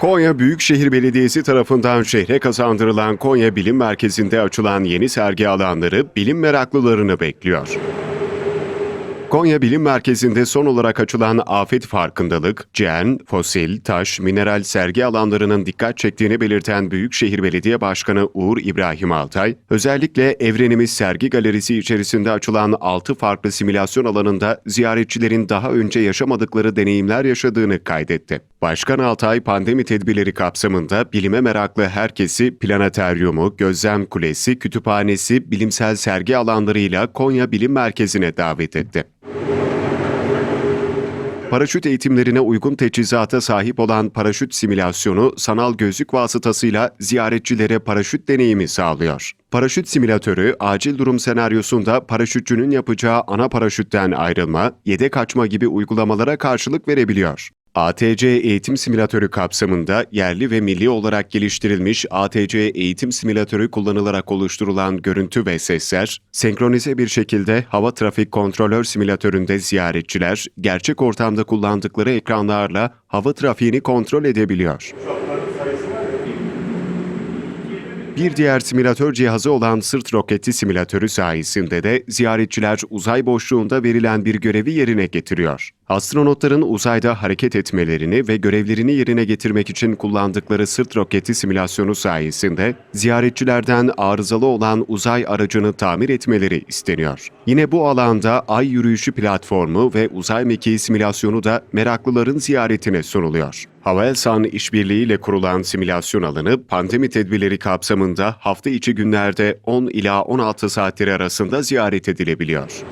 Konya Büyükşehir Belediyesi tarafından şehre kazandırılan Konya Bilim Merkezi'nde açılan yeni sergi alanları bilim meraklılarını bekliyor. Konya Bilim Merkezi'nde son olarak açılan afet farkındalık, gen, fosil, taş, mineral sergi alanlarının dikkat çektiğini belirten Büyükşehir Belediye Başkanı Uğur İbrahim Altay, özellikle Evrenimiz Sergi Galerisi içerisinde açılan 6 farklı simülasyon alanında ziyaretçilerin daha önce yaşamadıkları deneyimler yaşadığını kaydetti. Başkan Altay pandemi tedbirleri kapsamında bilime meraklı herkesi planeteryumu, gözlem kulesi, kütüphanesi, bilimsel sergi alanlarıyla Konya Bilim Merkezi'ne davet etti. Paraşüt eğitimlerine uygun teçhizata sahip olan paraşüt simülasyonu sanal gözlük vasıtasıyla ziyaretçilere paraşüt deneyimi sağlıyor. Paraşüt simülatörü acil durum senaryosunda paraşütçünün yapacağı ana paraşütten ayrılma, yedek açma gibi uygulamalara karşılık verebiliyor. ATC eğitim simülatörü kapsamında yerli ve milli olarak geliştirilmiş ATC eğitim simülatörü kullanılarak oluşturulan görüntü ve sesler, senkronize bir şekilde hava trafik kontrolör simülatöründe ziyaretçiler, gerçek ortamda kullandıkları ekranlarla hava trafiğini kontrol edebiliyor. Bir diğer simülatör cihazı olan sırt roketi simülatörü sayesinde de ziyaretçiler uzay boşluğunda verilen bir görevi yerine getiriyor. Astronotların uzayda hareket etmelerini ve görevlerini yerine getirmek için kullandıkları sırt roketi simülasyonu sayesinde ziyaretçilerden arızalı olan uzay aracını tamir etmeleri isteniyor. Yine bu alanda ay yürüyüşü platformu ve uzay mekiği simülasyonu da meraklıların ziyaretine sunuluyor. Havelsan işbirliğiyle kurulan simülasyon alanı pandemi tedbirleri kapsamında hafta içi günlerde 10 ila 16 saatleri arasında ziyaret edilebiliyor.